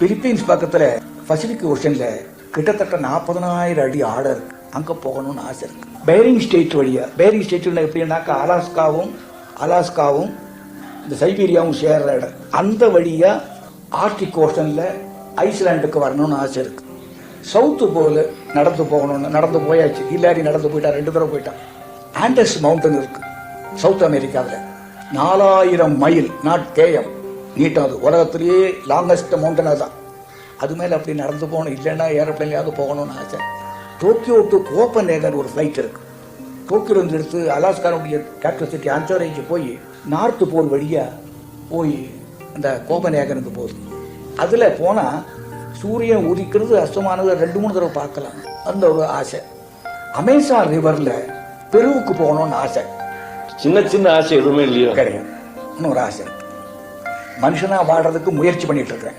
Philippines பக்கத்துல Pacific ஓஷன்ல கிட்டத்தட்ட நாற்பதனாயிரம் அடி ஆழம் இருக்கு அங்க போகணும்னு ஆசை இருக்கு. பேரிங் ஸ்டேட் வழியா பேரிங் ஸ்டேட் எப்படின்னாக்கா அலாஸ்காவும் அலாஸ்காவும் இந்த சைபீரியாவும் சேர்ற இடம். அந்த வழியா ஆர்டிக் ஓஷன்ல ஐஸ்லாண்டுக்கு வரணும்னு ஆசை இருக்கு. சவுத்து போல நடந்து போகணும்னு நடந்து போயாச்சு. இல்லாரி நடந்து போயிட்டா ரெண்டு தடவை போயிட்டான் ஆண்டஸ் மவுண்டன் இருக்கு சவுத் அமெரிக்காவில். நாலாயிரம் மைல் நாட் கேஎம் நீட்டம் அது உலகத்திலேயே லாங்கஸ்ட் மவுண்டன் அதுதான் அது மேலே அப்படி நடந்து போகணும். இல்லைன்னா ஏரோப்ளைன்லையாவது போகணும்னு ஆசை. டோக்கியோ டு கோப்பநேகன் ஒரு ஃப்ளைட் இருக்கு. டோக்கியோலேருந்து எடுத்து அலாஸ்கானுடைய கேபிட்டல் சிட்டி அஞ்சோரைக்கு போய் நார்த்து போல் வழியாக போய் அந்த கோப்பநேகனுக்கு போகுது. அதில் போனால் சூரியன் உதிக்கிறது அஸ்தமானது ரெண்டு மூணு தடவை பார்க்கலாம். அந்த ஒரு ஆசை. அமேசான் ரிவரில் பெருவுக்கு போகணும்னு ஆசை. சின்ன சின்ன ஆசை எதுவுமே இல்லையா? கிடையாது. இன்னொரு ஆசை. மனுஷனாக வாழ்கிறதுக்கு முயற்சி பண்ணிட்டு இருக்கேன்.